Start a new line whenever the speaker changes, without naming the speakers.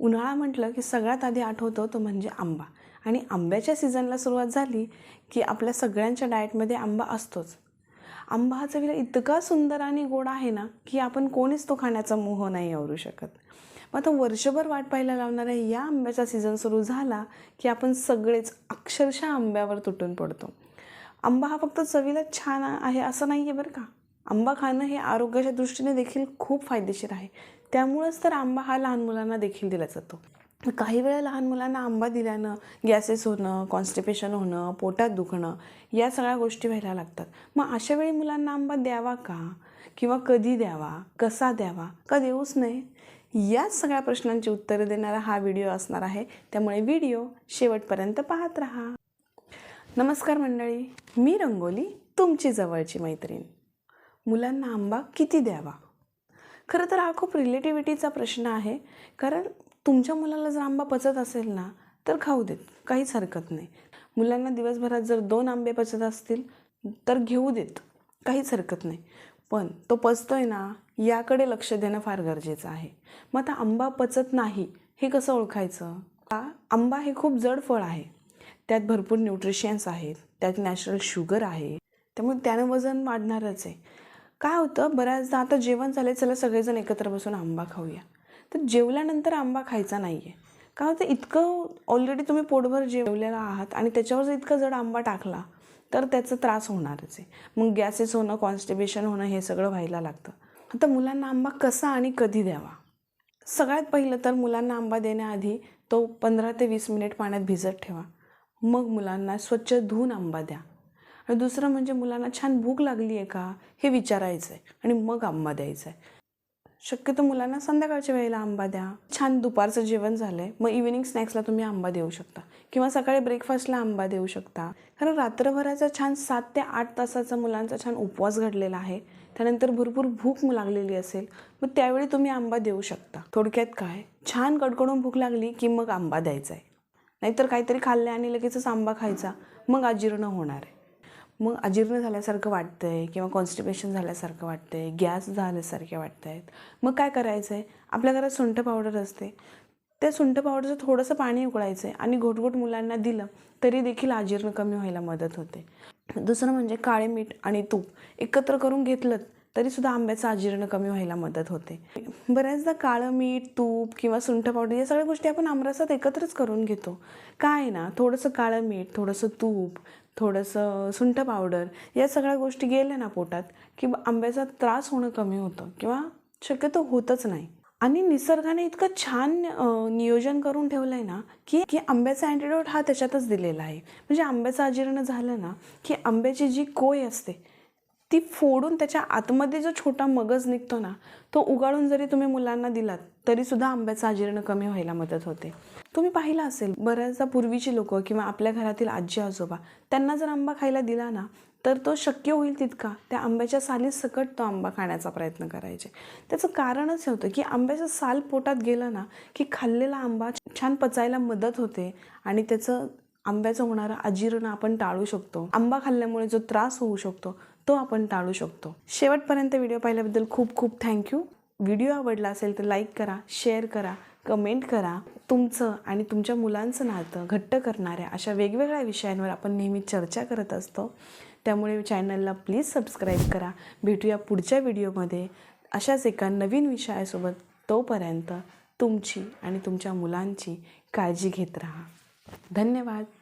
उन्हाळा म्हटलं की सगळ्यात आधी आठवतो तो म्हणजे आंबा. आणि आंब्याच्या सीझनला सुरुवात झाली की आपल्या सगळ्यांच्या डाएटमध्ये आंबा असतोच. आंबा हा चवीला इतका सुंदर आणि गोड आहे ना की आपण कोणीच तो खाण्याचा मोह नाही आवरू शकत. मग आता वर्षभर वाट पाहायला लावणाऱ्या या आंब्याचा सीझन सुरू झाला की आपण सगळेच अक्षरशः आंब्यावर तुटून पडतो. आंबा हा फक्त चवीला छान आहे असं नाही आहे बरं का? आंबा खाणं हे आरोग्याच्या दृष्टीने देखील खूप फायदेशीर आहे. त्यामुळंच तर आंबा हा लहान मुलांना देखील दिला जातो. काही वेळा लहान मुलांना आंबा दिल्यानं गॅसेस होणं कॉन्स्टिपेशन होणं पोटात दुखणं या सगळ्या गोष्टी व्हायला लागतात. मग अशा वेळी मुलांना आंबा द्यावा का? किंवा कधी द्यावा? कसा द्यावा? का देऊच नाही याच सगळ्या प्रश्नांची उत्तरं देणारा हा व्हिडिओ असणार आहे. त्यामुळे व्हिडिओ शेवटपर्यंत पाहत राहा. नमस्कार मंडळी मी रंगोली तुमची जवळची मैत्रीण. मुलांना आंबा किती द्यावा? खरं तर हा खूप रिलेटिव्हिटीचा प्रश्न आहे. कारण तुमच्या मुलाला जर आंबा पचत असेल ना तर खाऊ देत. काहीच हरकत नाही. मुलांना दिवसभरात जर दोन आंबे पचत असतील तर घेऊ देत. काहीच हरकत नाही. पण तो पचतोय ना याकडे लक्ष देणं फार गरजेचं आहे. मग आता आंबा पचत नाही हे कसं ओळखायचं? का? आंबा हे खूप जड फळ आहे. त्यात भरपूर न्यूट्रिशियन्स आहेत त्यात नॅचरल शुगर आहे. त्यामुळे त्यानं वजन वाढणारच आहे. काय होतं बऱ्याचदा आता जेवण झालं चला सगळेजण एकत्र बसून आंबा खाऊया. तर जेवल्यानंतर आंबा खायचा नाही आहे का होतं इतकं ऑलरेडी तुम्ही पोटभर जेवलेला आहात आणि त्याच्यावर जर इतका जड आंबा टाकला तर त्याचा त्रास होणारच आहे. मग गॅसेस होणं कॉन्स्टिबेशन होणं हे सगळं व्हायला लागतं. आता मुलांना आंबा कसा आणि कधी द्यावा? सगळ्यात पहिलं तर मुलांना आंबा देण्याआधी तो पंधरा ते वीस मिनिट पाण्यात भिजत ठेवा. मग मुलांना स्वच्छ धुवून आंबा द्या. आणि दुसरं म्हणजे मुलांना छान भूक लागली आहे का हे विचारायचं आहे आणि मग आंबा द्यायचा आहे शक्यतो मुलांना संध्याकाळच्या वेळेला आंबा द्या. छान दुपारचं जेवण झालं आहे मग इव्हिनिंग स्नॅक्सला तुम्ही आंबा देऊ शकता. किंवा सकाळी ब्रेकफास्टला आंबा देऊ शकता. कारण रात्रभराचा छान सात ते आठ तासाचा मुलांचा छान उपवास घडलेला आहे. त्यानंतर भरपूर भूक लागलेली असेल मग त्यावेळी तुम्ही आंबा देऊ शकता. थोडक्यात काय? छान कडकडून भूक लागली की मग आंबा द्यायचा आहे नाहीतर काहीतरी खाल्लं आणि लगेचच आंबा खायचा. मग अजीर्ण होणार आहे. मग अजीर्ण झाल्यासारखं वाटतं आहे किंवा कॉन्स्टिपेशन झाल्यासारखं वाटतं आहे गॅस झाल्यासारखे वाटत आहेत मग काय करायचं आहे आपल्या घरात सुंठ पावडर असते. त्या सुंठ पावडरचं थोडंसं पाणी उकळायचं आहे आणि घोटघोट मुलांना दिलं तरी देखील अजीर्ण कमी व्हायला मदत होते. दुसरं म्हणजे काळे मीठ आणि तूप एकत्र करून घेतलं तरीसुद्धा आंब्याचं अजीर्ण कमी व्हायला मदत होते. बऱ्याचदा काळं मीठ तूप किंवा सुंठ पावडर या सगळ्या गोष्टी आपण आमरसात एकत्रच करून घेतो. काय ना थोडंसं काळं मीठ थोडंसं तूप थोडंसं सुंठ पावडर या सगळ्या गोष्टी गेल्या ना पोटात की आंब्याचा त्रास होणं कमी होतं किंवा शक्यतो होतच नाही. आणि निसर्गाने इतकं छान नियोजन करून ठेवलं आहे ना की की आंब्याचा अँटीडोट हा त्याच्यातच दिलेला आहे. म्हणजे आंब्याचं अजीर्ण झालं ना की आंब्याची जी कोय असते ती फोडून त्याच्या आतमध्ये जो छोटा मगज निघतो ना तो उगाळून जरी तुम्ही मुलांना दिलात तरीसुद्धा आंब्याचं अजीर्ण कमी व्हायला मदत होते. तुम्ही पाहिलं असेल बऱ्याचदा पूर्वीची लोकं किंवा आपल्या घरातील आजी आजोबा त्यांना जर आंबा खायला दिला ना तर तो शक्य होईल तितका. त्या आंब्याच्या सालीस सकट तो आंबा खाण्याचा प्रयत्न करायचे. त्याचं कारणच हे होतं की आंब्याचं साल पोटात गेलं ना की खाल्लेला आंबा छान पचायला मदत होते आणि त्याचं आंब्याचं होणारं अजीर्ण आपण टाळू शकतो. आंबा खाल्ल्यामुळे जो त्रास होऊ शकतो तो आपण टाळू शकतो. शेवटपर्यंत व्हिडिओ पाहिल्याबद्दल खूप खूप थँक्यू व्हिडिओ आवडला असेल तर लाईक करा शेअर करा कमेंट करा. तुमचं आणि तुमच्या मुलांचं नातं घट्ट करणाऱ्या अशा वेगवेगळ्या विषयांवर आपण नेहमी चर्चा करत असतो. त्यामुळे चॅनलला प्लीज सबस्क्राईब करा. भेटूया पुढच्या व्हिडिओमध्ये. अशाच एका नवीन विषयासोबत तोपर्यंत तुमची आणि तुमच्या मुलांची काळजी घेत राहा. धन्यवाद.